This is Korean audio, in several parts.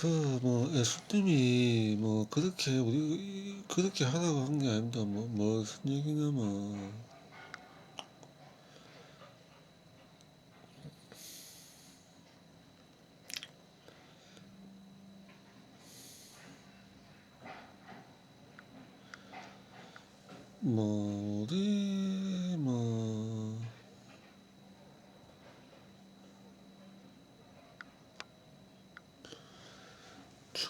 그, 뭐, 예수님이, 뭐, 그렇게, 우리, 그렇게 하라고 한 게 아닙니다. 뭐, 무슨 얘기냐면, 뭐, 우리, 뭐,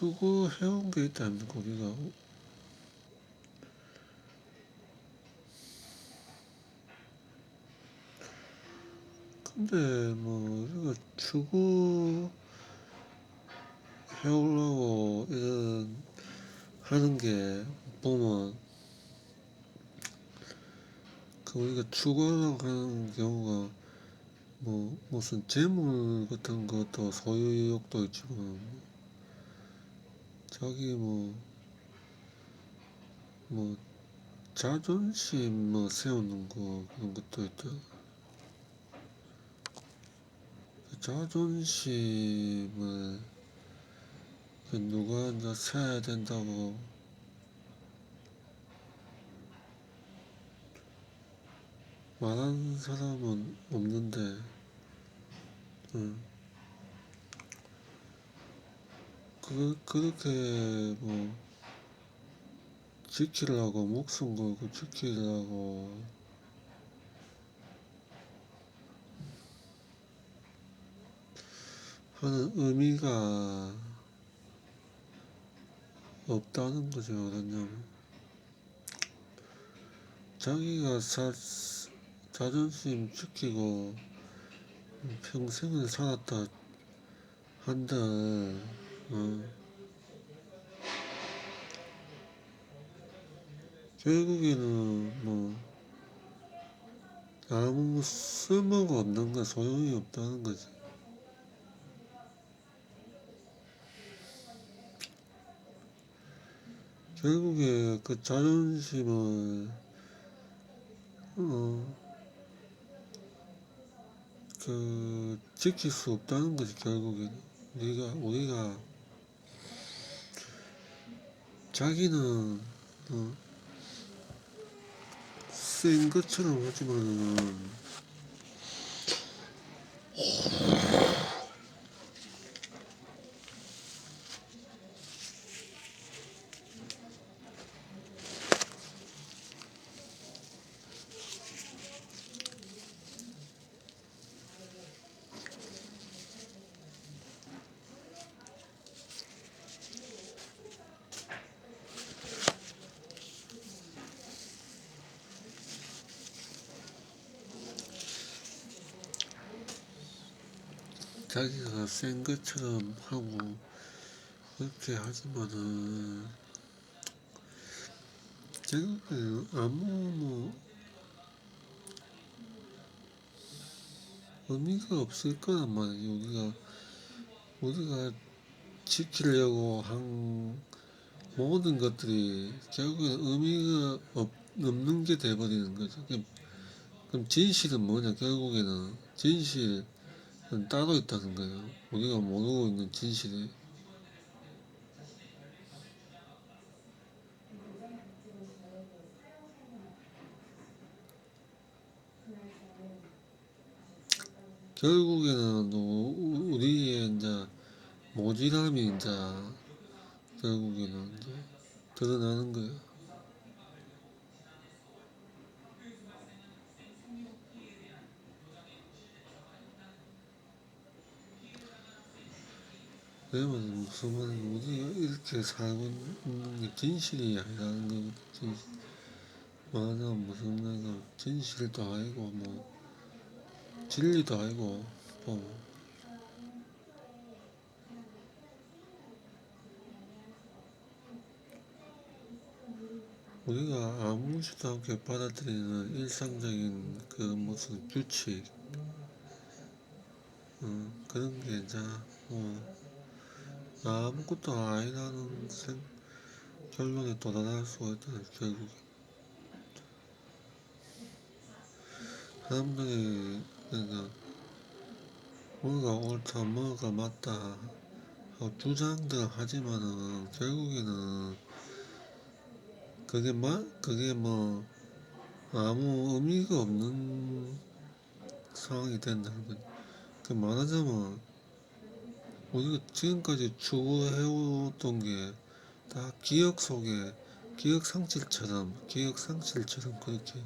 추구해온 게 않습니까, 우리가. 근데, 뭐, 우리가 추구 해오려고 이런, 하는 게, 보면, 그 우리가 추구하려고 하는 경우가, 뭐, 무슨 재물 같은 것도 소유욕도 있지만, 자기 뭐, 뭐, 자존심 뭐 세우는 거 그런 것도 있죠. 그 자존심을 그 누가 이제 세야 된다고 말하는 사람은 없는데, 응. 그, 그렇게 뭐, 지키려고, 목숨 걸고 지키려고 하는 의미가 없다는 거죠, 왜냐면. 자기가 사, 자존심 지키고 평생을 살았다 한들, 어, 결국에는 뭐, 아무 쓸모가 없는 거, 소용이 없다는 거지. 결국에 그 자존심을, 어, 그, 지킬 수 없다는 거지, 결국에는. 우리가, 우리가, 자기는, 어, 센 것처럼 하지만은, 자기가 센 것처럼 하고, 그렇게 하지만은, 결국에 아무 뭐, 의미가 없을 거란 말이에요. 우리가, 우리가 지키려고 한 모든 것들이 결국엔 의미가 없, 없는 게 돼버리는 거죠. 그럼, 진실은 뭐냐, 결국에는. 진실은 따로 있다는 거예요. 우리가 모르고 있는 진실이. 결국에는 우- 우리의 이제 모질함이 이제 결국에는 이제 드러나는 거예요. 그러면 무슨 우리가 이렇게 살고 있는 게 진실이 아니라는 거거든. 진실. 말하자면 무슨 말이야 진실도 아니고 뭐 진리도 아니고 뭐 우리가 아무렇지도 않게 받아들이는 일상적인 그 무슨 규칙 어, 그런 게 이제 어, 아무것도 아니라는 생, 결론에 도달할 수가 있다는 결국 사람들이 그러니까 뭐가 옳다 뭐가 맞다 어, 주장들 하지만은 결국에는 그게 마, 그게 뭐 아무 의미가 없는 상황이 된다는 거지. 그 말하자면 우리가 지금까지 추구해오던 게 다 기억 속에 기억 상실처럼 기억 상실처럼 그렇게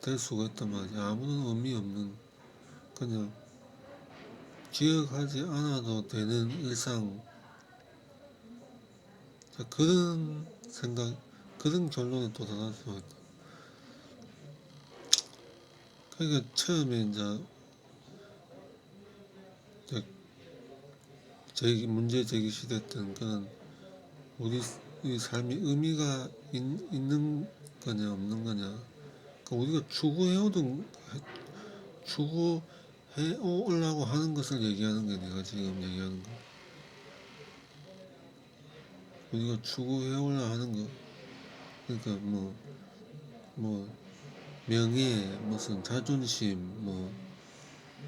될 수가 있단 말이야. 아무런 의미 없는 그냥 기억하지 않아도 되는 일상 자, 그런 생각 그런 결론에 또 도달할 수가 있다. 그러니까 처음에 이제 제기 문제 제기시 됐던 그런 우리 이 삶이 의미가 있, 있는 거냐 없는 거냐. 그러니까 우리가 추구해오던 추구해오려고 하는 것을 얘기하는 게 내가 지금 얘기하는 거. 우리가 추구해오려 하는 거. 그러니까 뭐뭐 명예 무슨 자존심 뭐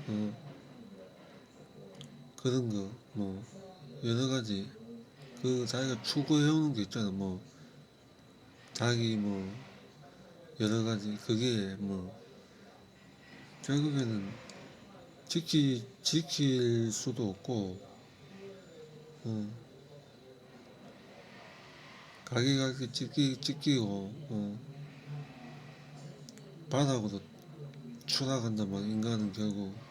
어, 그런 거 뭐 여러 가지. 그 자기가 추구해오는 게 있잖아. 뭐 자기 뭐 여러 가지. 그게 뭐 결국에는 지키 지킬 수도 없고 어 가게 가게 지키 지키고 어 바닥으로 추락한단 말이야 인간은 결국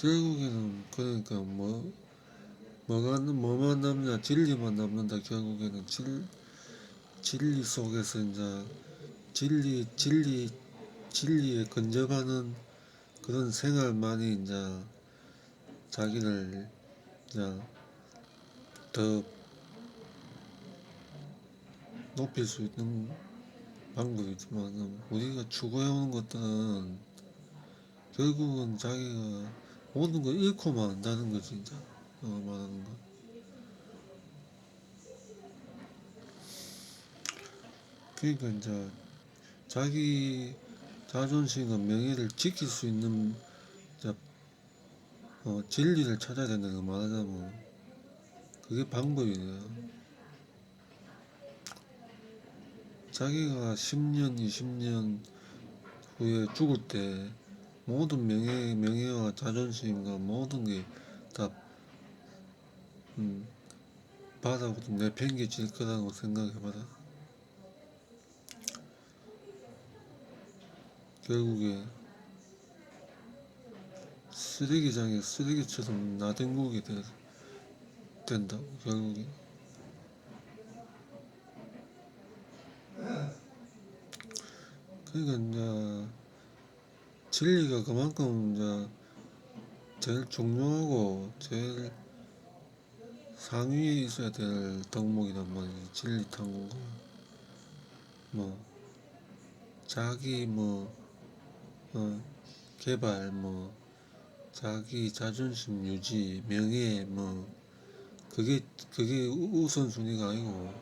결국에는 그러니까 뭐 뭐가 뭐만 남냐 진리만 남는다. 결국에는 진 진리 속에서 이제 진리 진리 진리에 근접하는 그런 생활만이 이제 자기를 이제 더 높일 수 있는 방법이지만 우리가 추구해오는 것들은 결국은 자기가 모든 걸 잃고만 한다는 거지 진짜. 어, 말하는 거. 그러니까 이제 자기 자존심과 명예를 지킬 수 있는 이제 어, 진리를 찾아야 된다는 거 말하자면 그게 방법이에요. 자기가 10년, 20년 후에 죽을 때 모든 명예, 명예와 자존심과 모든 게다 음, 바닥으로 내팽개칠 거라고 생각해봐라. 결국에 쓰레기장에 쓰레기처럼 돼, 된다고 결국에. 그러니까 이제 진리가 그만큼 이제 제일 중요하고 제일 상위에 있어야 될 덕목이란 말이지 진리 탐구가. 뭐 자기 뭐 어, 개발 뭐 자기 자존심 유지 명예 뭐 그게 그게 우- 우선순위가 아니고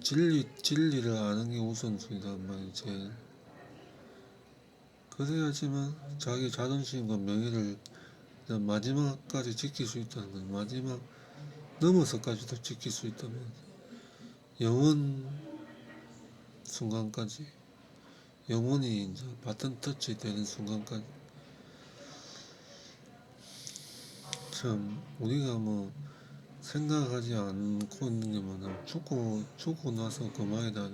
진리 진리를 아는 게 우선순위란 말이지 제일 그래야지만 자기 자존심과 명예를 마지막까지 지킬 수 있다는 거지. 마지막 넘어서까지도 지킬 수 있다면 영원 순간까지 영원히 이제 바튼 터치 되는 순간까지 참 우리가 뭐 생각하지 않고 있는 게 많아 죽고 죽고 나서 그만이다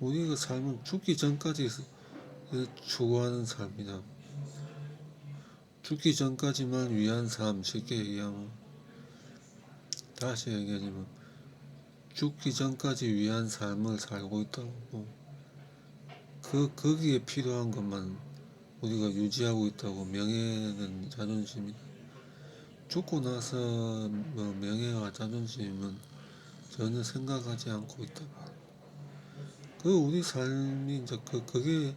우리가 삶은 죽기 전까지 추구하는 삶이다. 죽기 전까지만 위한 삶 쉽게 얘기하면 다시 얘기하지만 죽기 전까지 위한 삶을 살고 있다고 그 거기에 필요한 것만 우리가 유지하고 있다고 명예는 자존심이다. 죽고 나서 뭐 명예와 자존심은 전혀 생각하지 않고 있다. 그 우리 삶이 이제 그 그게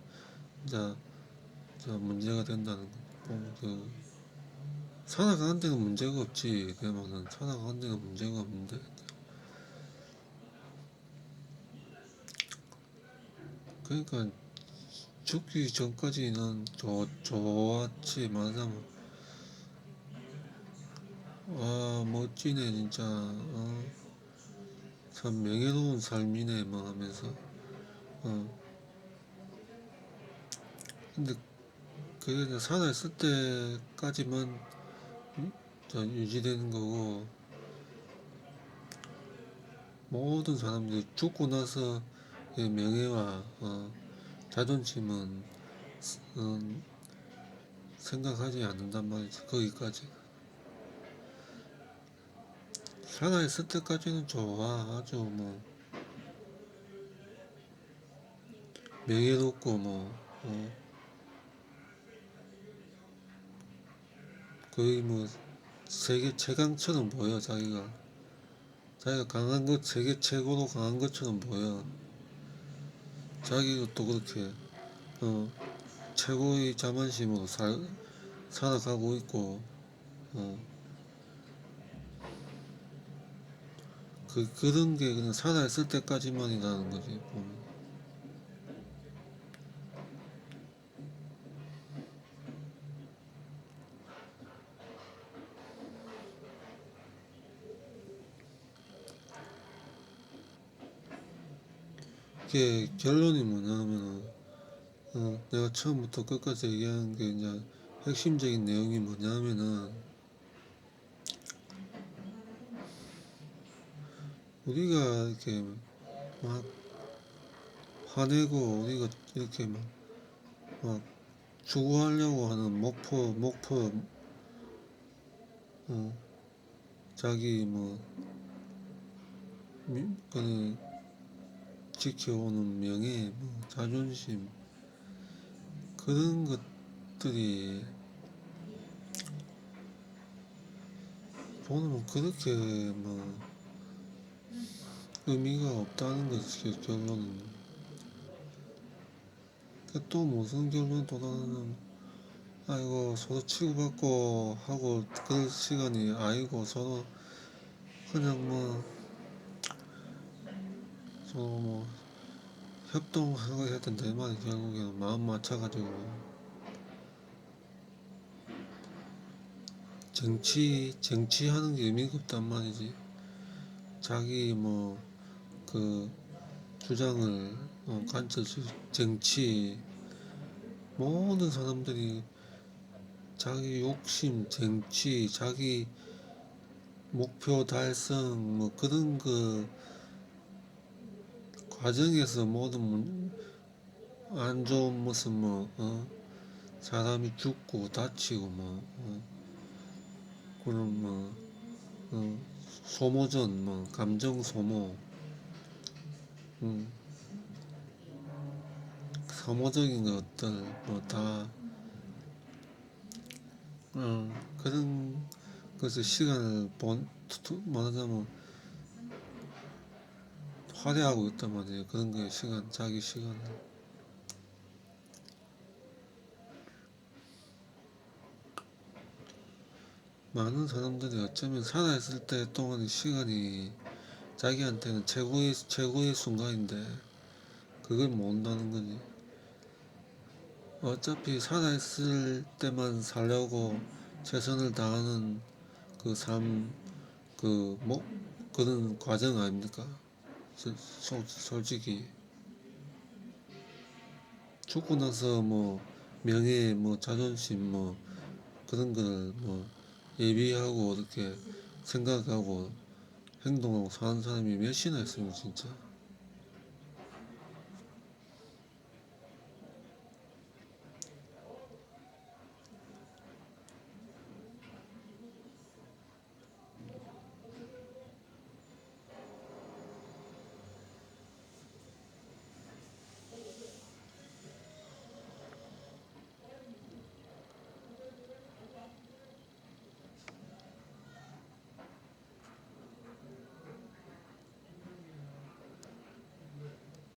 저 문제가 된다는 거. 뭐, 그 살아가는 데는 문제가 없지. 그러면은 살아가는 데는 문제가 없는데. 그러니까 죽기 전까지는 좋 좋았지 말하자면 아 멋지네 진짜 어. 참 명예로운 삶이네 뭐 하면서 어. 근데 그게 이제 살아있을 때까지만 음? 저 유지되는 거고 모든 사람들이 죽고 나서 의 명예와 어, 자존심은 어, 생각하지 않는단 말이지 거기까지. 살아있을 때까지는 좋아 아주 뭐. 명예롭고 뭐 어, 거의 뭐 세계 최강처럼 보여 자기가. 자기가 강한 것 세계 최고로 강한 것처럼 보여. 자기가 또 그렇게 어, 최고의 자만심으로 살, 살아가고 있고 어, 그, 그런 게 그냥 살아 있을 때까지만이라는 거지 보면. 이게 결론이 뭐냐면은 어, 내가 처음부터 끝까지 얘기하는 게 이제 핵심적인 내용이 뭐냐면은 우리가 이렇게 막 화내고 우리가 이렇게 막, 막 추구하려고 하는 목표 목표 어, 자기 뭐 미, 그 지켜오는 명예, 뭐 자존심 그런 것들이 보면 그렇게 뭐 의미가 없다는 것이 결론은. 그또 무슨 결론 도달하는 아이고 서로 치고받고 하고 그럴 시간이 아니고 서로 그냥 뭐 서로 뭐 협동하고 해야 된다 이 말이 결국에는 마음 맞춰가지고. 정치 정치하는 게 의미가 없단 말이지. 자기 뭐 그 주장을 어, 관철 정치 모든 사람들이 자기 욕심 정치 자기 목표 달성 뭐 그런 그 과정에서 모든 안 좋은 모습 뭐 어? 사람이 죽고 다치고 뭐 어? 그런 뭐 어? 소모전 뭐 감정 소모 음. 소모적인 것들 뭐다 어, 그런 것을 시간을 본 투- 말하자면 화려하고 있단 말이에요. 그런 거에 시간, 자기 시간을. 많은 사람들이 어쩌면 살아있을 때 동안의 시간이 자기한테는 최고의, 최고의 순간인데, 그걸 모른다는 거지. 어차피 살아있을 때만 살려고 최선을 다하는 그 삶, 그, 뭐, 그런 과정 아닙니까? 소, 소, 솔직히. 죽고 나서 뭐, 명예, 뭐, 자존심, 뭐, 그런 거를 뭐, 예비하고, 이렇게 생각하고, 행동하고 사는 사람이 몇이나 있으면 진짜.